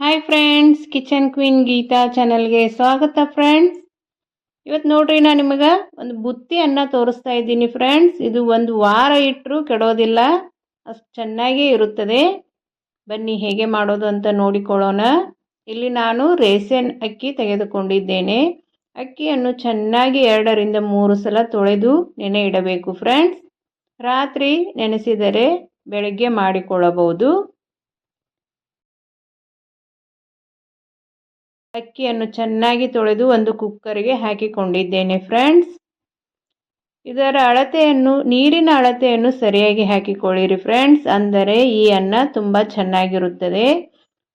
Hi friends kitchen queen Geetha ಚಾನಲ್ಗೆ ಸ್ವಾಗತ friends ಇವತ್ತು ನೋಡ್ರಿ ನಾನು ನಿಮಗೆ ಒಂದು ಬುತ್ತಿ ಅನ್ನ ತೋರಿಸ್ತಾ ಇದ್ದೀನಿ ಫ್ರೆಂಡ್ಸ್ ಇದು ಒಂದು ವಾರ ಇಟ್ಟರು ಕೆಡೋದಿಲ್ಲ, ಅಷ್ಟು ಚೆನ್ನಾಗೇ ಇರುತ್ತದೆ. ಬನ್ನಿ ಹೇಗೆ ಮಾಡೋದು ಅಂತ ನೋಡಿಕೊಳ್ಳೋಣ. ಇಲ್ಲಿ ನಾನು ರೇಸನ್ ಅಕ್ಕಿ ತೆಗೆದುಕೊಂಡಿದ್ದೇನೆ. ಅಕ್ಕಿಯನ್ನು ಚೆನ್ನಾಗಿ ಎರಡರಿಂದ ಮೂರು ಸಲ ತೊಳೆದು ನೆನೆ ಇಡಬೇಕು ಫ್ರೆಂಡ್ಸ್ ರಾತ್ರಿ ನೆನೆಸಿದರೆ ಬೆಳಗ್ಗೆ ಮಾಡಿಕೊಳ್ಳಬಹುದು. ಅಕ್ಕಿಯನ್ನು ಚೆನ್ನಾಗಿ ತೊಳೆದು ಒಂದು ಕುಕ್ಕರ್ಗೆ ಹಾಕಿಕೊಂಡಿದ್ದೇನೆ ಫ್ರೆಂಡ್ಸ್. ಇದರ ಅಳತೆಯನ್ನು, ನೀರಿನ ಅಳತೆಯನ್ನು ಸರಿಯಾಗಿ ಹಾಕಿಕೊಳ್ಳಿರಿ ಫ್ರೆಂಡ್ಸ್. ಅಂದರೆ ಈ ಅನ್ನ ತುಂಬ ಚೆನ್ನಾಗಿರುತ್ತದೆ.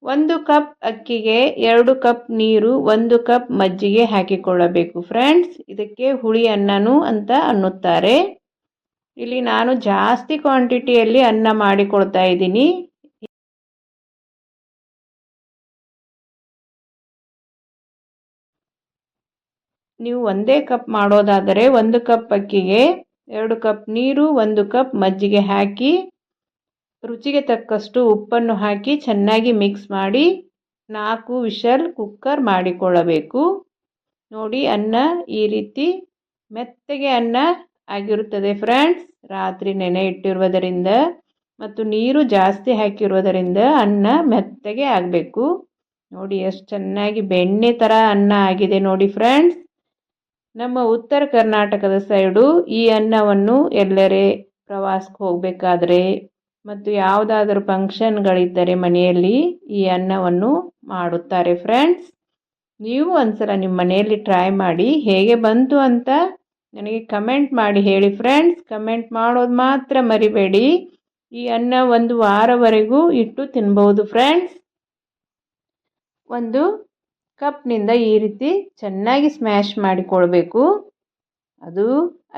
ಒಂದು ಕಪ್ ಅಕ್ಕಿಗೆ ಎರಡು ಕಪ್ ನೀರು, ಒಂದು ಕಪ್ ಮಜ್ಜಿಗೆ ಹಾಕಿಕೊಳ್ಳಬೇಕು ಫ್ರೆಂಡ್ಸ್. ಇದಕ್ಕೆ ಹುಳಿ ಅನ್ನನು ಅಂತ ಅನ್ನುತ್ತಾರೆ. ಇಲ್ಲಿ ನಾನು ಜಾಸ್ತಿ ಕ್ವಾಂಟಿಟಿಯಲ್ಲಿ ಅನ್ನ ಮಾಡಿಕೊಳ್ತಾ ಇದ್ದೀನಿ. ನೀವು ಒಂದೇ ಕಪ್ ಮಾಡೋದಾದರೆ ಒಂದು ಕಪ್ ಅಕ್ಕಿಗೆ ಎರಡು ಕಪ್ ನೀರು, ಒಂದು ಕಪ್ ಮಜ್ಜಿಗೆ ಹಾಕಿ, ರುಚಿಗೆ ತಕ್ಕಷ್ಟು ಉಪ್ಪನ್ನು ಹಾಕಿ ಚೆನ್ನಾಗಿ ಮಿಕ್ಸ್ ಮಾಡಿ ನಾಲ್ಕು ವಿಶಲ್ ಕುಕ್ಕರ್ ಮಾಡಿಕೊಳ್ಳಬೇಕು. ನೋಡಿ, ಅನ್ನ ಈ ರೀತಿ ಮೆತ್ತಗೆ ಅನ್ನ ಆಗಿರುತ್ತದೆ ಫ್ರೆಂಡ್ಸ್ ರಾತ್ರಿ ನೆನೆ ಇಟ್ಟಿರುವುದರಿಂದ ಮತ್ತು ನೀರು ಜಾಸ್ತಿ ಹಾಕಿರುವುದರಿಂದ ಅನ್ನ ಮೆತ್ತಗೆ ಆಗಬೇಕು. ನೋಡಿ, ಎಷ್ಟು ಚೆನ್ನಾಗಿ ಬೆಣ್ಣೆ ಥರ ಅನ್ನ ಆಗಿದೆ ನೋಡಿ ಫ್ರೆಂಡ್ಸ್ ನಮ್ಮ ಉತ್ತರ ಕರ್ನಾಟಕದ ಸೈಡು ಈ ಅನ್ನವನ್ನು ಎಲ್ಲರೇ ಪ್ರವಾಸಕ್ಕೆ ಹೋಗಬೇಕಾದ್ರೆ ಮತ್ತು ಯಾವುದಾದರೂ ಫಂಕ್ಷನ್ಗಳಿದ್ದರೆ ಮನೆಯಲ್ಲಿ ಈ ಅನ್ನವನ್ನು ಮಾಡುತ್ತಾರೆ ಫ್ರೆಂಡ್ಸ್. ನೀವು ಒಂದ್ಸಲ ನಿಮ್ಮ ಮನೆಯಲ್ಲಿ ಟ್ರೈ ಮಾಡಿ ಹೇಗೆ ಬಂತು ಅಂತ ನನಗೆ ಕಮೆಂಟ್ ಮಾಡಿ ಹೇಳಿ ಫ್ರೆಂಡ್ಸ್. ಕಮೆಂಟ್ ಮಾಡೋದು ಮಾತ್ರ ಮರಿಬೇಡಿ. ಈ ಅನ್ನ ಒಂದು ವಾರವರೆಗೂ ಇಟ್ಟು ತಿನ್ಬೋದು ಫ್ರೆಂಡ್ಸ್. ಒಂದು ಕಪ್ನಿಂದ ಈ ರೀತಿ ಚೆನ್ನಾಗಿ ಸ್ಮ್ಯಾಶ್ ಮಾಡಿಕೊಳ್ಬೇಕು. ಅದು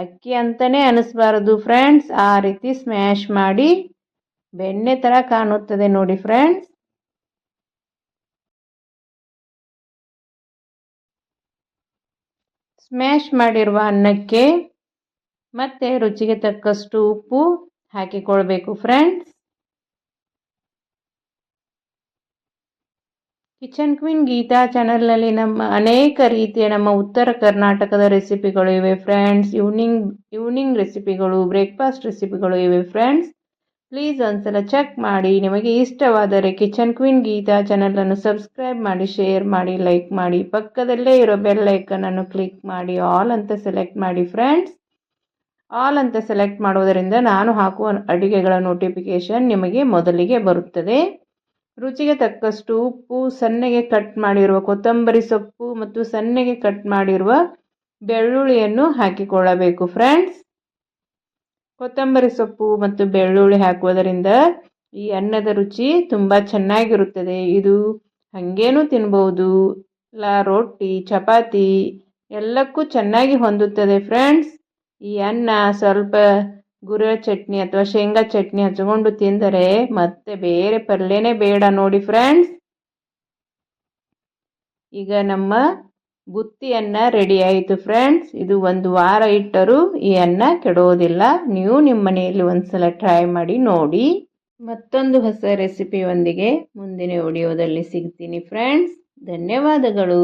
ಅಕ್ಕಿ ಅಂತಲೇ ಅನಿಸ್ಬಾರದು ಫ್ರೆಂಡ್ಸ್ ಆ ರೀತಿ ಸ್ಮ್ಯಾಶ್ ಮಾಡಿ ಬೆಣ್ಣೆ ಥರ ಕಾಣುತ್ತದೆ ನೋಡಿ ಫ್ರೆಂಡ್ಸ್ ಸ್ಮ್ಯಾಶ್ ಮಾಡಿರುವ ಅನ್ನಕ್ಕೆ ಮತ್ತೆ ರುಚಿಗೆ ತಕ್ಕಷ್ಟು ಉಪ್ಪು ಹಾಕಿಕೊಳ್ಬೇಕು ಫ್ರೆಂಡ್ಸ್ ಕಿಚನ್ ಕ್ವೀನ್ ಗೀತಾ ಚಾನಲ್ನಲ್ಲಿ ನಮ್ಮ ಅನೇಕ ರೀತಿಯ ನಮ್ಮ ಉತ್ತರ ಕರ್ನಾಟಕದ ರೆಸಿಪಿಗಳು ಇವೆ ಫ್ರೆಂಡ್ಸ್. ಈವ್ನಿಂಗ್ ಈವ್ನಿಂಗ್ ರೆಸಿಪಿಗಳು, ಬ್ರೇಕ್ಫಾಸ್ಟ್ ರೆಸಿಪಿಗಳು ಇವೆ ಫ್ರೆಂಡ್ಸ್. ಪ್ಲೀಸ್ ಒಂದ್ಸಲ ಚೆಕ್ ಮಾಡಿ. ನಿಮಗೆ ಇಷ್ಟವಾದರೆ ಕಿಚನ್ ಕ್ವೀನ್ ಗೀತಾ ಚಾನಲನ್ನು ಸಬ್ಸ್ಕ್ರೈಬ್ ಮಾಡಿ, ಶೇರ್ ಮಾಡಿ, ಲೈಕ್ ಮಾಡಿ. ಪಕ್ಕದಲ್ಲೇ ಇರೋ ಬೆಲ್ ಐಕನನ್ನು ಕ್ಲಿಕ್ ಮಾಡಿ. ಆಲ್ ಅಂತ ಸೆಲೆಕ್ಟ್ ಮಾಡಿ ಫ್ರೆಂಡ್ಸ್. ಆಲ್ ಅಂತ ಸೆಲೆಕ್ಟ್ ಮಾಡುವುದರಿಂದ ನಾನು ಹಾಕುವ ಅಡುಗೆಗಳ ನೋಟಿಫಿಕೇಷನ್ ನಿಮಗೆ ಮೊದಲಿಗೆ ಬರುತ್ತದೆ. ರುಚಿಗೆ ತಕ್ಕಷ್ಟು ಉಪ್ಪು ಸಣ್ಣಗೆ ಕಟ್ ಮಾಡಿರುವ ಕೊತ್ತಂಬರಿ ಸೊಪ್ಪು ಮತ್ತು ಸಣ್ಣಗೆ ಕಟ್ ಮಾಡಿರುವ ಬೆಳ್ಳುಳ್ಳಿಯನ್ನು ಹಾಕಿಕೊಳ್ಳಬೇಕು ಫ್ರೆಂಡ್ಸ್ ಕೊತ್ತಂಬರಿ ಸೊಪ್ಪು ಮತ್ತು ಬೆಳ್ಳುಳ್ಳಿ ಹಾಕುವುದರಿಂದ ಈ ಅನ್ನದ ರುಚಿ ತುಂಬ ಚೆನ್ನಾಗಿರುತ್ತದೆ. ಇದು ಹಾಗೇನೂ ತಿನ್ಬೋದು ಇಲ್ಲ ರೊಟ್ಟಿ, ಚಪಾತಿ ಎಲ್ಲಕ್ಕೂ ಚೆನ್ನಾಗಿ ಹೊಂದುತ್ತದೆ ಫ್ರೆಂಡ್ಸ್ ಈ ಅನ್ನ ಸ್ವಲ್ಪ ಗುರೆ ಚಟ್ನಿ ಅಥವಾ ಶೇಂಗಾ ಚಟ್ನಿ ಹಚ್ಕೊಂಡು ತಿಂದರೆ ಮತ್ತೆ ಬೇರೆ ಪಲ್ಯನೇ ಬೇಡ ನೋಡಿ ಫ್ರೆಂಡ್ಸ್ ಈಗ ನಮ್ಮ ಬುತ್ತಿ ಅನ್ನ ರೆಡಿ ಆಯಿತು ಫ್ರೆಂಡ್ಸ್ ಇದು ಒಂದು ವಾರ ಇಟ್ಟರೂ ಈ ಅನ್ನ ಕೆಡೋದಿಲ್ಲ. ನೀವು ನಿಮ್ಮ ಮನೆಯಲ್ಲಿ ಒಂದ್ಸಲ ಟ್ರೈ ಮಾಡಿ ನೋಡಿ. ಮತ್ತೊಂದು ಹೊಸ ರೆಸಿಪಿಯೊಂದಿಗೆ ಮುಂದಿನ ವಿಡಿಯೋದಲ್ಲಿ ಸಿಗ್ತೀನಿ ಫ್ರೆಂಡ್ಸ್ ಧನ್ಯವಾದಗಳು.